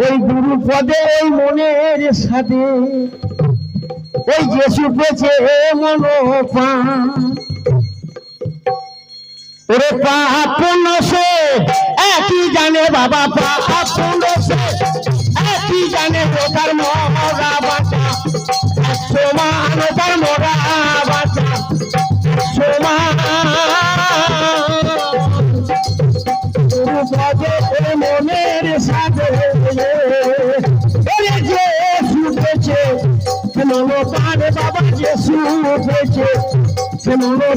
ওই গুরু পদে ওই মনের সাথে। ওই যেসু পেছে মনোপান। ওরে পাপন সে একই জানে বাবা পাপন সে একই জানে ওটার মরা বাঁচা ওটার মরা মনো পারে বাবা যে শুনেছে মনো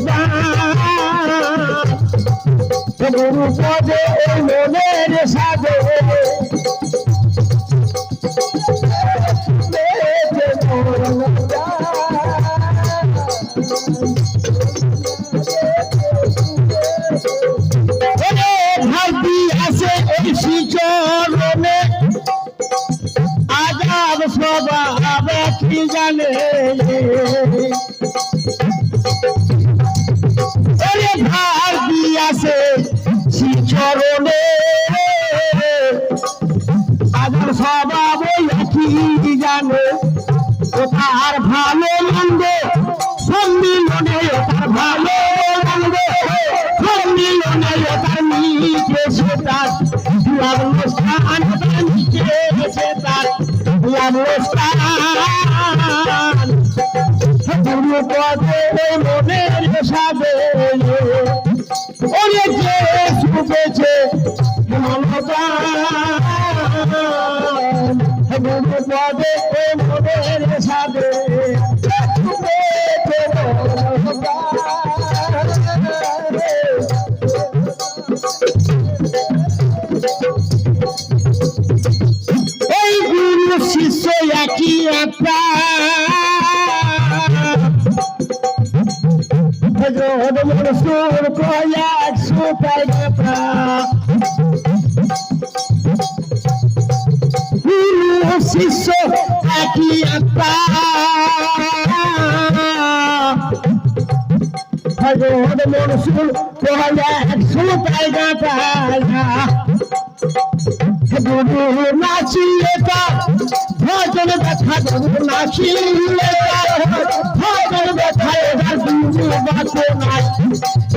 গুরু পদে ওই মনের সাথে কি জানে ভার দিয়াছে শিচরণে আজাব স্বভাব কি জানে? ও পদে মনের সাবে ওরে যে মনদান গুরু পদে মনের সাবে শুভেছে এই গুরু শিষ্য একই একটা ভজন মনসুর কয়াক সুতাই কথা গুরু শিষ্য একই একটা ভজন মনসুর কয়াক সুতাই কথা গুরু নাচিলে তার ভজন ব্যথা গুরু তার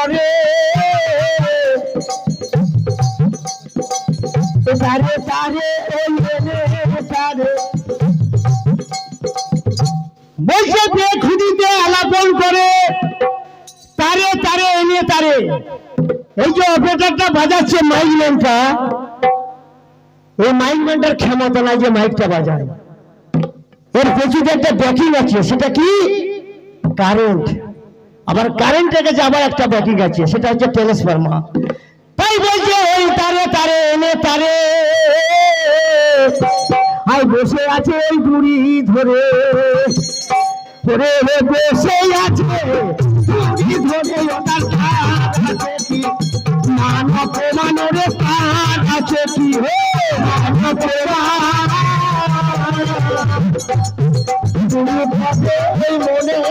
করে তারে তারে ওই তারে তারে তারে, এনে তারে। এই বাজাচ্ছে মাইক ম্যানটা এই মাইক ম্যানটার যে মাইকটা বাজায়। এর পেছনে একটা ব্যাকিং আছে, সেটা কি? কারেন্ট আবার কারেন্টের কাছে আবার একটা ব্যাকিং আছে, সেটা হচ্ছে ট্রান্সফর্মার তাই বলছে, ওই তারে তারে, এনে তারে আই বসে আছে ওই বুড়ি ধরে। ধরে বসে আছে ধরে, ওটার কাজ আছে কি? ওই মনের